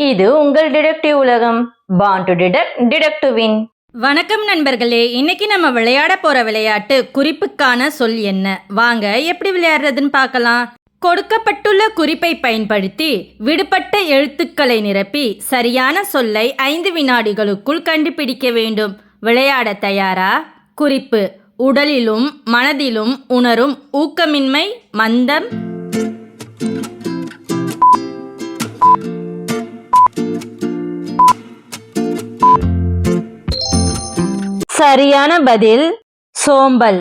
இது உங்கள் டிடெக்டிவ் உலகம். பான் டு டிடெக்ட் டிடெக்டிவின் வின் வணக்கம் நண்பர்களே இன்னைக்கு நம்ம விளையாட போற விளையாட்டு குறிப்புக்கான சொல் என்ன? வாங்க எப்படி விளையாடுறதுன்னு பார்க்கலாம். கொடுக்கப்பட்டுள்ள குறிப்பை பயன்படுத்தி விடுபட்ட எழுத்துக்களை நிரப்பி சரியான சொல்லை ஐந்து வினாடிகளுக்குள் கண்டுபிடிக்க வேண்டும். விளையாட தயாரா? குறிப்பு. உடலிலும் மனதிலும் உணரும் ஊக்கமின்மை மந்தம் சரியான பதில் சோம்பல்.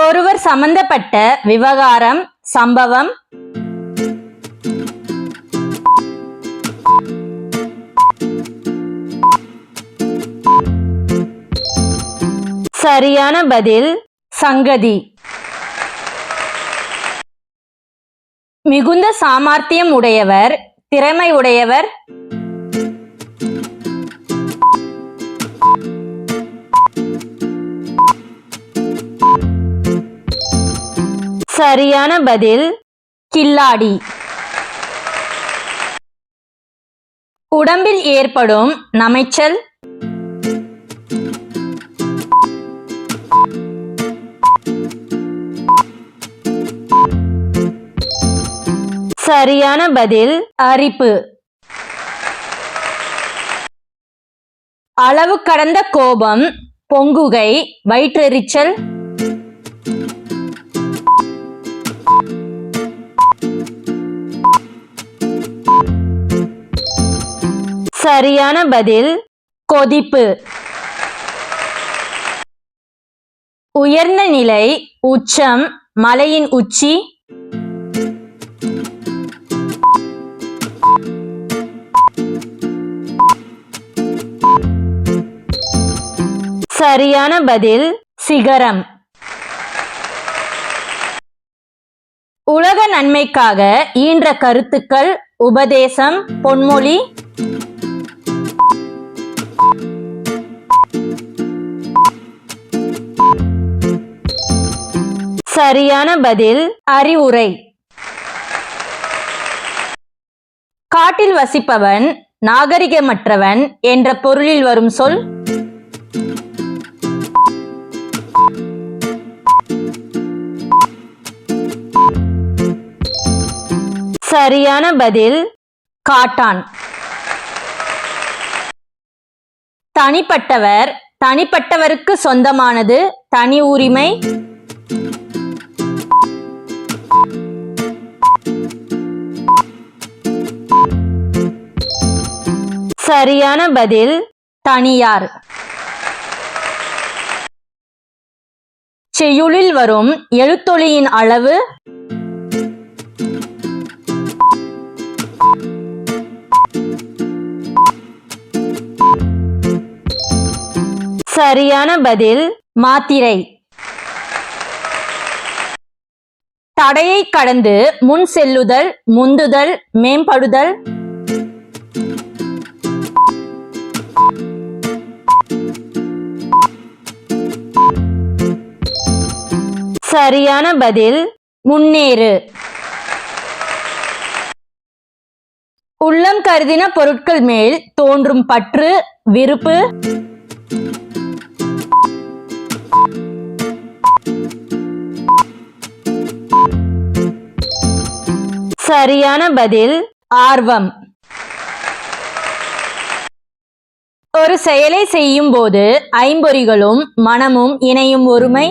ஒருவர் சம்பந்தப்பட்ட விவகாரம் சம்பவம். சரியான பதில் சங்கதி. மிகுந்த சாமர்த்தியம் உடையவர் திறமை உடையவர். சரியான பதில் கில்லாடி. உடம்பில் ஏற்படும் நமைச்சல் சரியான பதில் அரிப்பு. அளவு கடந்த கோபம் பொங்குகை வயிற்றெரிச்சல் சரியான பதில் கொதிப்பு. உயர்ந்த நிலை உச்சம் மலையின் உச்சி. சரியான பதில் சிகரம். உலக நன்மைக்காக ஈன்ற கருத்துக்கள் உபதேசம் பொன்மொழி. சரியான பதில் அறிவுரை. காட்டில் வசிப்பவன் நாகரிகமற்றவன் என்ற பொருளில் வரும் சொல். சரியான பதில் காட்டான். தனிப்பட்டவர் தனிப்பட்டவருக்கு சொந்தமானது தனி உரிமை. சரியான பதில் தனியார். செய்யுளில் வரும் எழுத்தொலியின் அளவு சரியான பதில் மாத்திரை. தடையை கடந்து முன் செல்லுதல் முந்துதல் மேம்படுதல். சரியான பதில் முன்னேறு. உள்ளம் கருதின பொருட்கள் மேல் தோன்றும் பற்று விருப்பு. சரியான பதில் ஆர்வம். ஒரு செயலை செய்யும் போது ஐம்பொறிகளும் மனமும் இணையும் ஒருமை.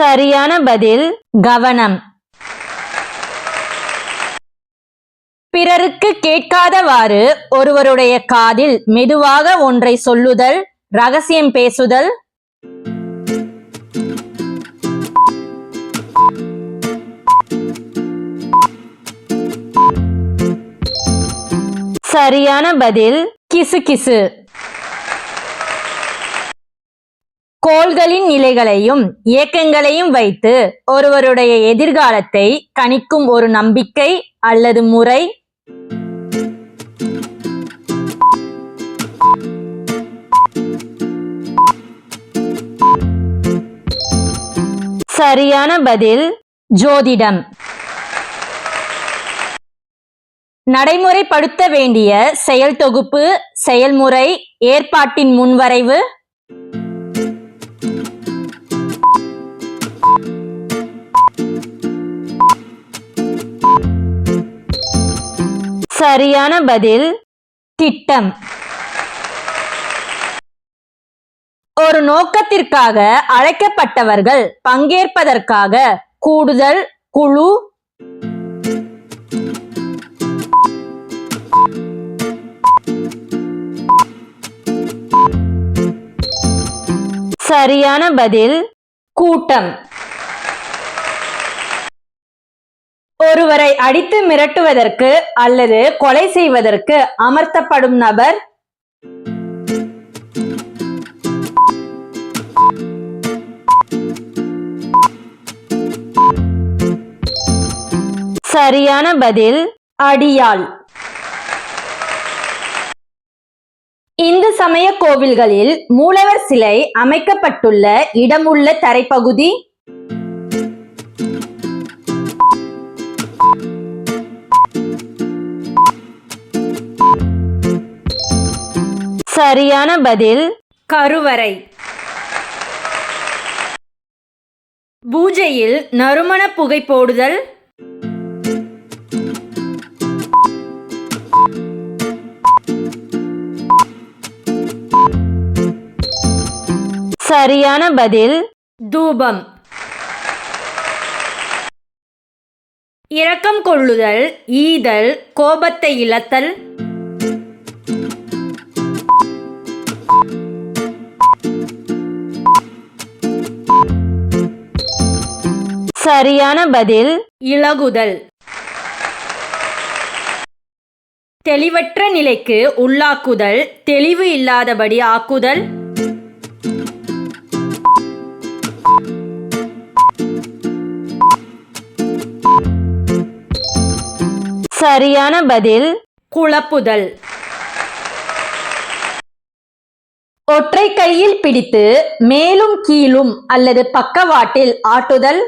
சரியான பதில் கவனம். பிறருக்கு கேட்காதவாறு ஒருவருடைய காதில் மெதுவாக ஒன்றை சொல்லுதல் ரகசியம் பேசுதல். சரியான பதில் கிசுகிசு கோள்களின் நிலைகளையும் இயக்கங்களையும் வைத்து ஒருவருடைய எதிர்காலத்தை கணிக்கும் ஒரு நம்பிக்கை அல்லது முறை. சரியான பதில் ஜோதிடம். நடைமுறைப்படுத்த வேண்டிய செயல் தொகுப்பு செயல்முறை ஏற்பாட்டின் முன்வரைவு. சரியான பதில் திட்டம். ஒரு நோக்கத்திற்காக அழைக்கப்பட்டவர்கள் பங்கேற்பதற்காக கூடுதல் குழு. சரியான பதில் கூட்டம். ஒருவரை அடித்து மிரட்டுவதற்கு அல்லது கொலை செய்வதற்கு அமர்த்தப்படும் நபர் சரியான பதில் அடியாள். இந்து சமய கோவில்களில் மூலவர் சிலை அமைக்கப்பட்டுள்ள இடமுள்ள தரைப்பகுதி சரியான பதில்? கருவறை. பூஜையில் நறுமண புகை போடுதல். சரியான பதில்? தூபம். இரக்கம் கொள்ளுதல் ஈதல் கோபத்தை இழத்தல். சரியான பதில். இளகுதல் தெளிவற்ற நிலைக்கு உள்ளாக்குதல். தெளிவு இல்லாதபடி ஆக்குதல். சரியான பதில். குழப்புதல். ஒற்றை கையில் பிடித்து மேலும் கீழும் அல்லது பக்கவாட்டில் ஆட்டுதல்.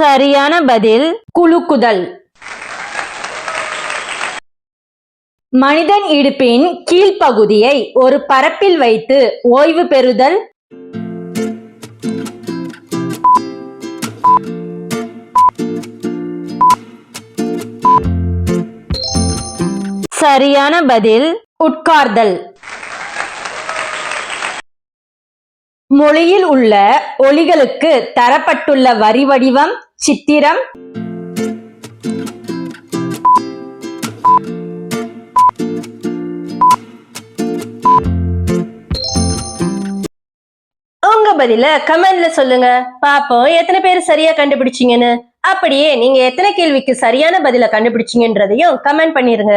சரியான பதில் குலுக்குதல். மனிதன் இடுப்பின் கீழ்ப்பகுதியை ஒரு பரப்பில் வைத்து ஓய்வு பெறுதல். சரியான பதில் உட்கார்தல். மொழியில் உள்ள ஒலிகளுக்கு தரப்பட்டுள்ள வரி வடிவம் சித்திரம். உங்க பதில கமெண்ட்ல சொல்லுங்க. பாப்போம் எத்தனை பேர் சரியா கண்டுபிடிச்சீங்கன்னு. அப்படியே நீங்க எத்தனை கேள்விக்கு சரியான பதில கண்டுபிடிச்சீங்கன்றதையும் கமெண்ட் பண்ணிருங்க.